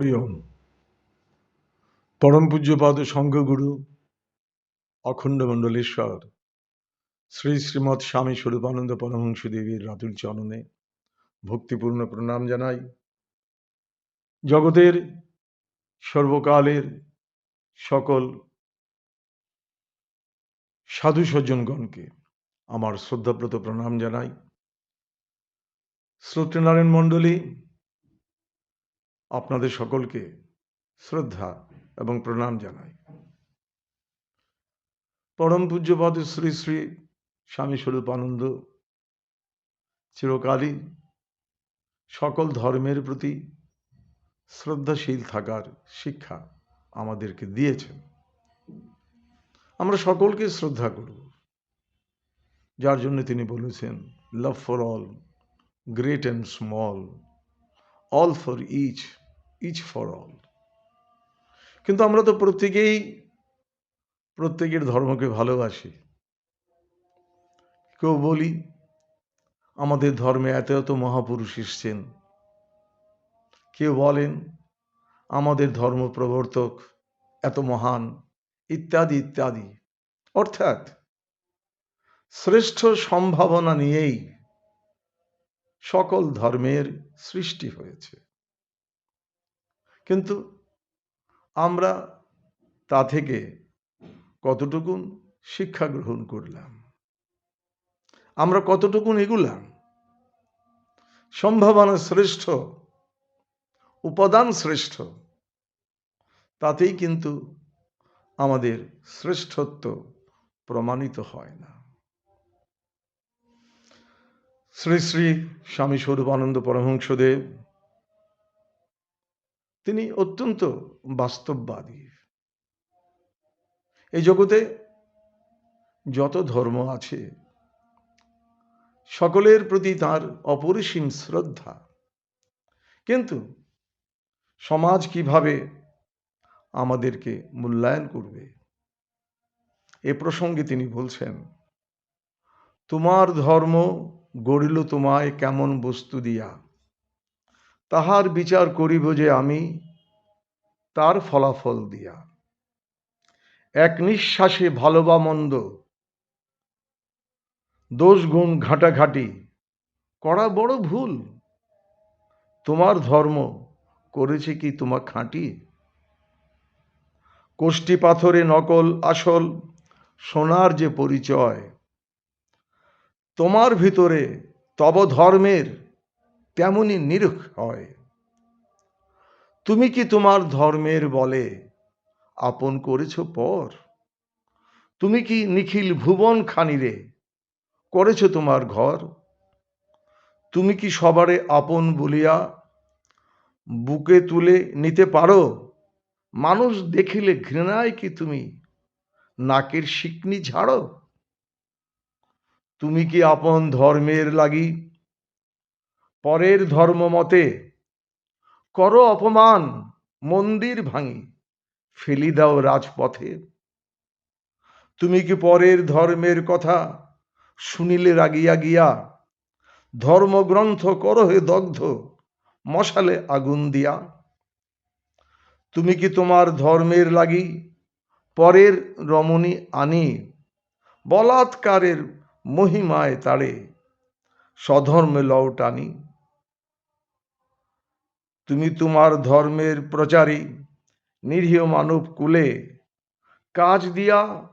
প্রিয় পরম পূজ্যপাদ সংঘগুরু, অখণ্ড মণ্ডলেশ্বর, শ্রী শ্রীমৎ স্বামী স্বরূপানন্দ পরমহংস দেবীর রাতুল চরণে ভক্তিপূর্ণ প্রণাম জানাই। জগতের সর্বকালের সকল সাধু সজ্জনগণকে আমার শ্রদ্ধাব্রত প্রণাম জানাই। শ্রোতনারায়ণ মণ্ডলী আপনাদের সকলকে শ্রদ্ধা এবং প্রণাম জানাই। পরম পূজ্যপদ শ্রী শ্রী স্বামী স্বরূপানন্দ, চিরকালই সকল ধর্মের প্রতি শ্রদ্ধাশীল থাকার শিক্ষা আমাদেরকে দিয়েছেন। আমরা সকলকে শ্রদ্ধা করব। যার জন্য তিনি বলেছেন love for all great and small all for each each for all কিন্তু আমরা তো প্রত্যেকেই প্রত্যেকের ধর্মকে ভালোবাসি। কেউ বলি, আমাদের ধর্মে এত এত মহাপুরুষ এসছেন। কেউ বলেন, আমাদের ধর্ম প্রবর্তক এত মহান। ইত্যাদি ইত্যাদি। অর্থাৎ শ্রেষ্ঠ সম্ভাবনা নিয়েই সকল ধর্মের সৃষ্টি হয়েছে। কিন্তু আমরা তা থেকে কতটুকুন শিক্ষা গ্রহণ করলাম? আমরা কতটুকুন এগুলাম? সম্ভাবনা শ্রেষ্ঠ, উপাদান শ্রেষ্ঠ, তাতেই কিন্তু আমাদের শ্রেষ্ঠত্ব প্রমাণিত হয় না। শ্রী শ্রী স্বামী স্বরূপানন্দ পরমহংসদেব তিনি অত্যন্ত বাস্তববাদী। এই জগতে যত ধর্ম আছে, সকলের প্রতি তার অপরিসীম শ্রদ্ধা। কিন্তু সমাজ কীভাবে আমাদেরকে মূল্যায়ন করবে? এ প্রসঙ্গে তিনি বলছেন, তোমার ধর্ম গড়িল তোমায় কেমন বস্তু দিয়া। তাহার বিচার করিব যে আমি তার ফলাফল দিয়া। এক নিঃশ্বাসে ভালো বা মন্দ, দোষ গুণ ঘাটাঘাটি, করা বড় ভুল। তোমার ধর্ম করেছে কি তোমার খাঁটি? কোষ্টি পাথরে নকল আসল সোনার যে পরিচয়, তোমার ভিতরে তব ধর্মের তেমনি নিরুখ হয়। তুমি কি তোমার ধর্মের বলে আপন করেছ পর? তুমি কি নিখিল ভুবন খানিরে করেছ তোমার ঘর? তুমি কি সবারে আপন বলিয়া বুকে তুলে নিতে পারো? মানুষ দেখিলে ঘৃণায় কি তুমি? নাকের শিকনি ঝাড়ো? তুমি কি আপন ধর্মের লাগি পরের ধর্ম মতে, করো অপমান, মন্দির ভাঙি, ফেলি দাও রাজপথে। তুমি কি পরের ধর্মের কথা শুনিলে রাগিয়া গিয়া, ধর্মগ্রন্থ করো হে দগ্ধ, মশালে আগুন দিয়া? তুমি কি তোমার ধর্মের লাগি পরের রমণী আনি, বলাৎকারের মহিমায় তাড়ে, স্বধর্মে লও টানি? তুমি তোমার ধর্মের প্রচারী, নিরীহ মানব কুলে কাজ দিয়া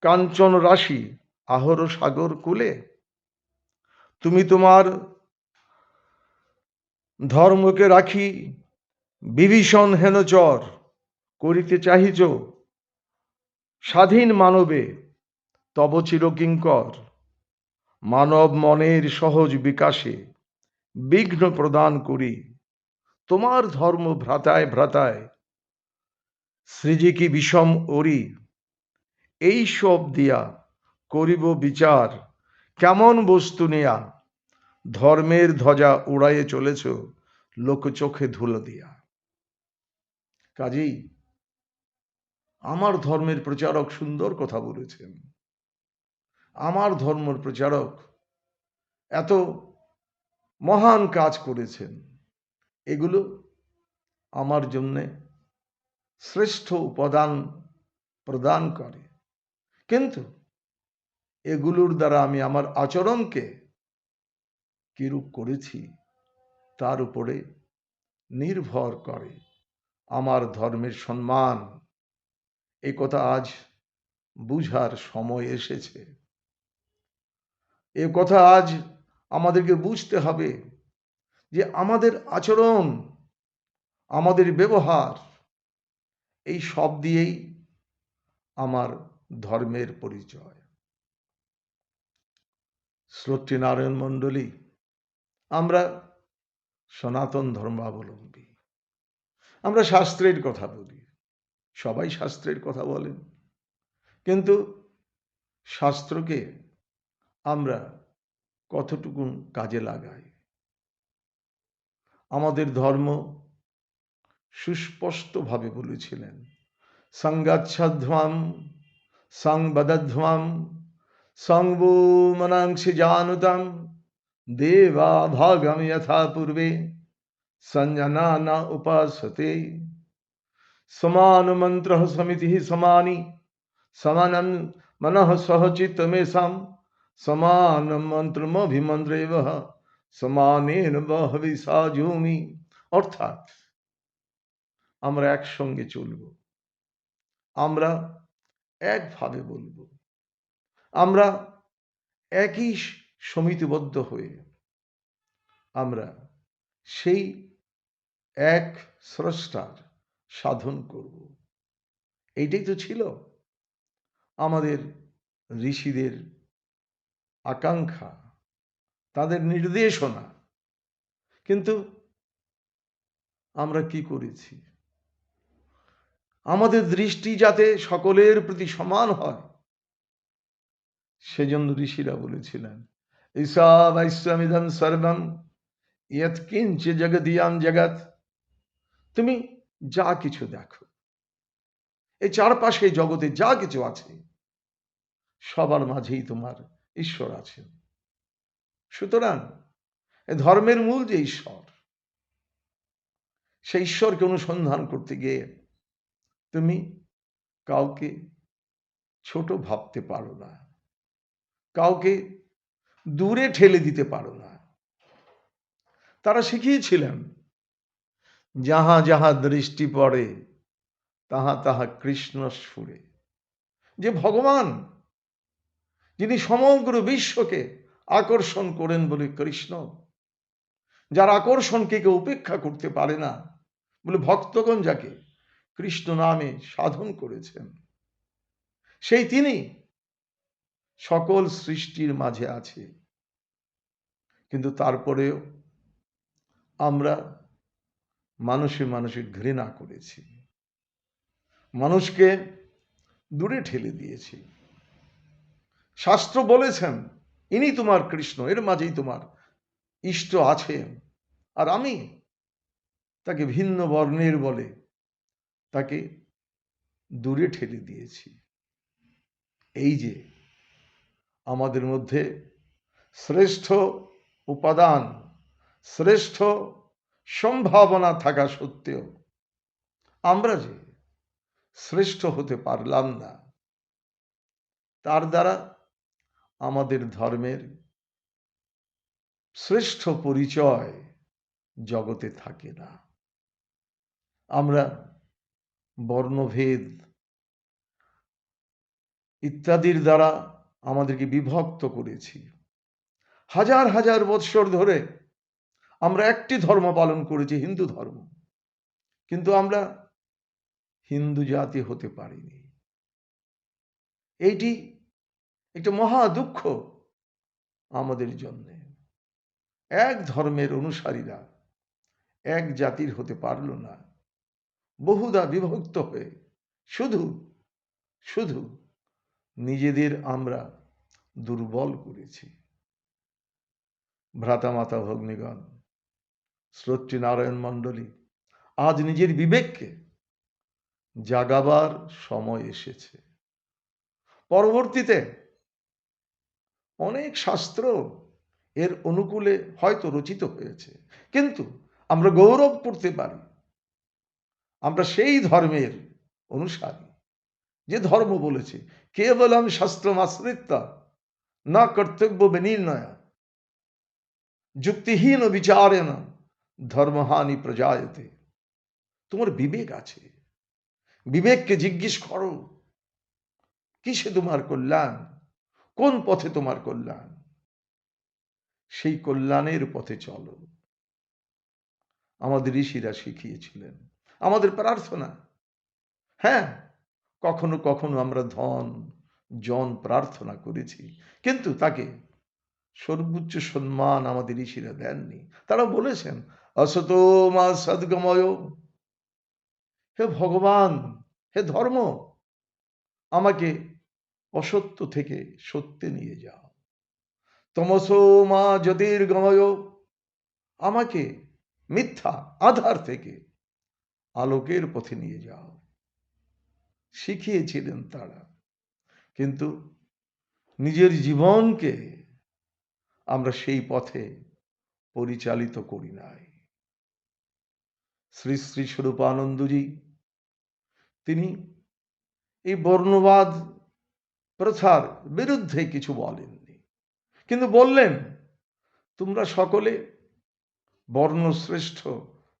কাঞ্চন রাশি, আহর সাগর কুলে। তুমি তোমার ধর্মকে রাখি বিভীষণ হেনচর করিতে চাহিছ, স্বাধীন মানবে তব চিরকিঙ্কর। মানব মনের সহজ বিকাশে বিঘ্ন প্রদান করি। তোমার ধর্ম ভ্রাতায় ভ্রাতায় সৃজি কি বিষম ওরি, এই সব দিয়া করিব বিচার, কেমন বস্তু নেয়া? ধর্মের ধ্বজা উড়াইয়ে চলেছ, লোক চোখে ধুলো দিয়া। কাজেই আমার ধর্মের প্রচারক সুন্দর কথা বলেছেন। আমার ধর্মের প্রচারক এত মহান কাজ করেছেন। এগুলো আমার জন্যে শ্রেষ্ঠ উপাদান প্রদান করে। কিন্তু এগুলোর দ্বারা আমি আমার আচরণকে কিরূপ করেছি, তার উপরে নির্ভর করে আমার ধর্মের সম্মান। এই কথা আজ বুঝার সময় এসেছে। এ কথা আজ আমাদেরকে বুঝতে হবে। যে আমাদের আচরণ, আমাদের ব্যবহার, এই সব দিয়েই আমার ধর্মের পরিচয়। শ্রোত্রী নারায়ণ মণ্ডলী, আমরা সনাতন ধর্মাবলম্বী। আমরা শাস্ত্রের কথা বলি। সবাই শাস্ত্রের কথা বলেন। কিন্তু শাস্ত্রকে আমরা কতটুকু কাজে লাগাই? আমাদের ধর্ম সুস্পষ্টভাবে বলেছিলেন। সঙ্গাচ্ছধ্বাম সংবদধ্বাম সংবো মনাংশি জানুতাম দেবা ভাগম যথা পূর্বে সঞ্জনা না উপাসতে। সমান মন্ত্র সমিতি সমানি সমানম মনঃ সহচিত্তমেশাম সমান মন্ত্রমভিমন্ত্রেব সমানেন বহবিষা জুমি অর্থাৎ আমরা একসঙ্গে চলব। আমরা একভাবে বলব। আমরা একই সমিতিবদ্ধ হয়ে আমরা সেই এক স্রষ্টার সাধন করব। এইটাই তো ছিল আমাদের ঋষিদের আকাঙ্ক্ষা। তাদের নির্দেশনা। কিন্তু আমরা কি করেছি? আমাদের দৃষ্টি যাতে সকলের প্রতি সমান হয়, সেজন্য ঋষিরা বলেছিলেন ঈশা বৈশ্বমিদম সর্বম, ইয়ৎ কিঞ্চ জগদিয়াম জগৎ। তুমি যা কিছু দেখো এই চারপাশে জগতে যা কিছু আছে, সবার মাঝেই তোমার ঈশ্বর আছেন। সুতরাং ধর্মের মূল যে ঈশ্বর, সেই ঈশ্বরকে অনুসন্ধান করতে গিয়ে তুমি কাউকে ছোট ভাবতে পারো না, কাউকে দূরে ঠেলে দিতে পারো না। তারা শিখিয়েছিলেন, যাহা যাহা দৃষ্টি পড়ে, তাহা তাহা কৃষ্ণ সুরে যে ভগবান, যিনি সমগ্র বিশ্বকে আকর্ষণ করেন বলে কৃষ্ণ। যার আকর্ষণকে কেউ উপেক্ষা করতে পারে না বলে ভক্তগণ যাকে কৃষ্ণ নামে সাধন করেছেন। সেই তিনি সকল সৃষ্টির মাঝে আছে। কিন্তু তারপরেও আমরা মানুষে মানুষে ঘৃণা করেছি। মানুষকে দূরে ঠেলে দিয়েছি। শাস্ত্র বলেছেন ইনি তোমার কৃষ্ণ, এর মাঝেই তোমার ইষ্ট আছে। আর আমি তাকে ভিন্ন বর্ণের বলে তাকে দূরে ঠেলে দিয়েছি। এই যে আমাদের মধ্যে শ্রেষ্ঠ উপাদান, শ্রেষ্ঠ সম্ভাবনা থাকা সত্ত্বেও আমরা যে শ্রেষ্ঠ হতে পারলাম না, তার দ্বারা আমাদের ধর্মের শ্রেষ্ঠ পরিচয় জগতে থাকে না। আমরা বর্ণভেদ ইত্যাদির দ্বারা আমাদেরকে বিভক্ত করেছি। হাজার হাজার বৎসর ধরে আমরা একটি ধর্ম পালন করেছি, হিন্দু ধর্ম। কিন্তু আমরা হিন্দু জাতি হতে পারিনি। এইটি একটা মহা দুঃখ আমাদের জন্য। এক ধর্মের অনুসারীরা এক জাতির হতে পারল না। বহুদা বিভক্ত হয়ে শুধু শুধু নিজেদের আমরা দুর্বল করেছি। ভ্রাতামাতা ভগ্নিগণ শ্রোত্রী নারায়ণ মণ্ডলী, আজ নিজের বিবেককে জাগাবার সময় এসেছে। পরবর্তীতে অনেক শাস্ত্র এর অনুকূলে হয়তো রচিত হয়েছে। কিন্তু আমরা গৌরব করতে পারি। আমরা সেই ধর্মের অনুসারী। যে ধর্ম বলেছে, কেবলম শাস্ত্রম আশ্রিত না কর্তব্য বিনির্ণয়। যুক্তিহীন বিচারে না ধর্মহানি প্রজায়তে। তোমার বিবেক আছে। বিবেককে জিজ্ঞেস করো, কিসে তোমার কল্যাণ? কোন পথে তোমার কল্যাণ? সেই কল্যাণের পথে চলো। আমাদের ঋষিরা শিখিয়েছিলেন। আমাদের প্রার্থনা। হ্যাঁ কখনো কখনো আমরা ধন, জন প্রার্থনা করেছি। কিন্তু তাকে সর্বোচ্চ সম্মান আমাদের ঋষিরা দেননি। তারা বলেছেন, অসত মা সদ্গময়। হে ভগবান, হে ধর্ম, আমাকে অসত্য থেকে সত্যে নিয়ে যাও। তমস মা জ্যোতির্গময়, আমাকে মিথ্যা আধার থেকে আলোকের পথে নিয়ে যাও। শিখিয়েছিলেন তারা, কিন্তু নিজের জীবনকে আমরা সেই পথে পরিচালিত করি নাই। শ্রী শ্রী স্বরূপানন্দজি, তিনি এই বর্ণবাদ প্রথার বিরুদ্ধে কিছু বলেননি। কিন্তু বললেন, তোমরা সকলে বর্ণশ্রেষ্ঠ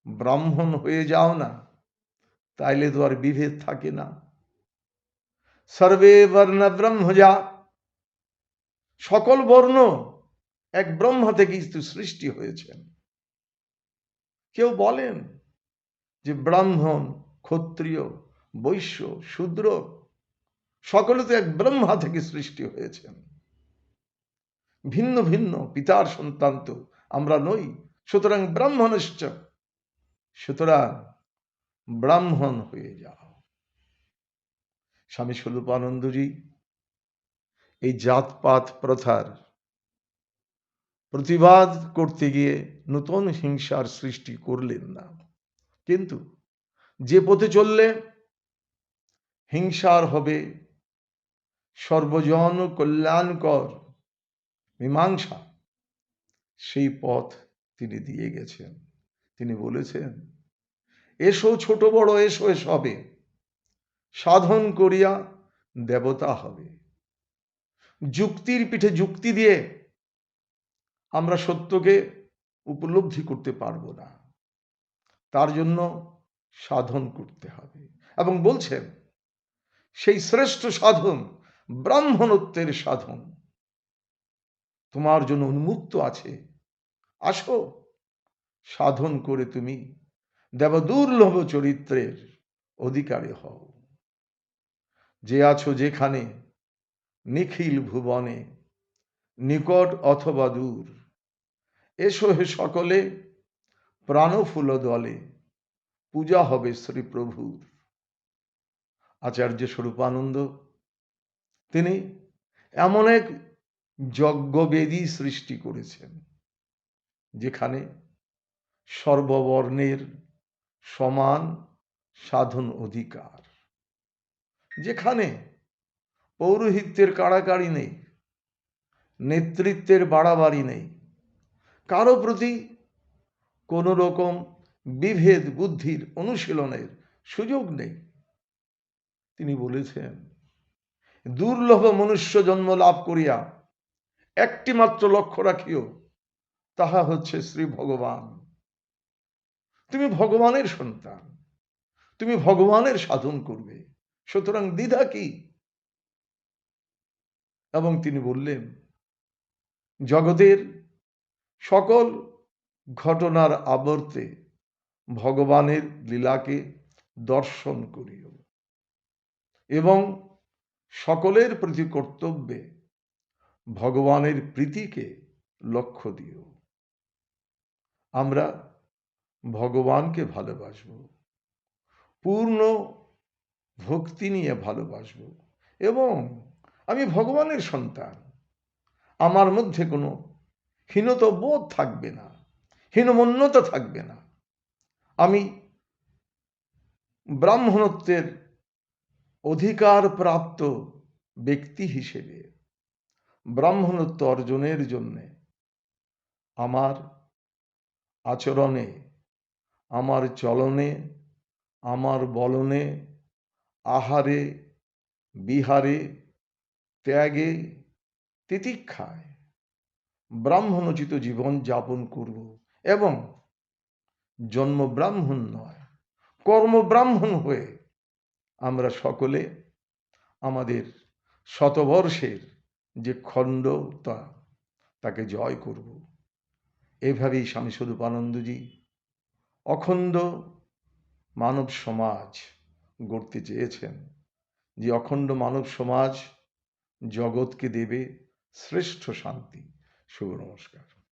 ব্রাহ্মণ হয়ে যাও না, তাইলে তো আর বিভেদ থাকে না। সর্বে বর্ণ ব্রহ্মজা, সকল বর্ণ এক ব্রহ্ম থেকে তো সৃষ্টি হয়েছেন। কেউ বলেন যে ব্রাহ্মণ, ক্ষত্রিয়, বৈশ্য, শূদ্র সকলে তো এক ব্রহ্মা থেকে সৃষ্টি হয়েছেন। ভিন্ন ভিন্ন পিতার সন্তান তো আমরা নই, সুতরাং ব্রাহ্মণশ্চ। সুতরাং ব্রাহ্মণ হয়ে যাও। স্বামী স্বরূপানন্দজি, এই জাতপাত প্রথার প্রতিবাদ করতে গিয়ে নতুন হিংসার সৃষ্টি করলেন না। কিন্তু যে পথে চললে হিংসার হবে সর্বজন কল্যাণকর। মীমাংসা। সেই পথ তিনি দিয়ে গেছেন। তিনি বলেছেন, এসো ছোট বড়, এসো এসবে। সাধন করিয়া দেবতা হবে। যুক্তির পিঠে যুক্তি দিয়ে আমরা সত্যকে উপলব্ধি করতে পারব না। তার জন্য সাধন করতে হবে। এবং বলছেন, সেই শ্রেষ্ঠ সাধন ব্রাহ্মণত্বের সাধন। তোমার জন্য উন্মুক্ত আছে। আসো, সাধন করে তুমি দেবদুর্লভ চরিত্রের অধিকারী হও। যে আছো যেখানে, নিখিল ভুবনে, নিকট অথবা দূর, এসো হে সকলে, প্রাণফুল দলে, পূজা হবে শ্রী প্রভুর আচার্য স্বরূপানন্দ তিনি এমন এক যজ্ঞবেদী সৃষ্টি করেছেন, যেখানে সর্ববর্ণের সমান সাধন অধিকার, যেখানে পৌরোহিত্যের কাড়াকাড়ি নেই, নেতৃত্বের বাড়াবাড়ি নেই, কারও প্রতি কোনো রকম বিভেদ বুদ্ধির অনুশীলনের সুযোগ নেই। তিনি বলেছেন দুর্লভ মনুষ্য জন্ম লাভ করিয়া একটি মাত্র লক্ষ্য রাখিও, তাহা হচ্ছে শ্রী ভগবান। তুমি ভগবানের সন্তান, তুমি ভগবানের সাধন করবে, সুতরাং দ্বিধা কি? এবং তিনি বললেন, জগতের সকল ঘটনার আবর্তে ভগবানের লীলাকে দর্শন করিও। এবং সকলের প্রতি কর্তব্যে ভগবানের প্রীতিকে লক্ষ্য দিও। আমরা ভগবানকে ভালোবাসব। পূর্ণ ভক্তি নিয়ে ভালোবাসব এবং আমি ভগবানের সন্তান। আমার মধ্যে কোনো হীনত বোধ থাকবে না, হীনমন্যতা থাকবে না। আমি ব্রাহ্মণত্বের অধিকার প্রাপ্ত ব্যক্তি হিসেবে ব্রাহ্মণত্ব অর্জনের জন্যে আমার আচরণে, আমার চলনে, আমার বলনে, আহারে, বিহারে, ত্যাগে, তিতিক্ষায় ব্রাহ্মণোচিত জীবন যাপন করব এবং জন্ম ব্রাহ্মণ নয় কর্ম ব্রাহ্মণ হয়ে আমরা সকলে আমাদের শতবর্ষের যে খণ্ডতা, তাকে জয় করব। এভাবেই স্বামী স্বরূপানন্দজি অখণ্ড মানব সমাজ গড়তে চেয়েছেন, যে অখণ্ড মানব সমাজ জগৎকে দেবে শ্রেষ্ঠ শান্তি। শুভ নমস্কার।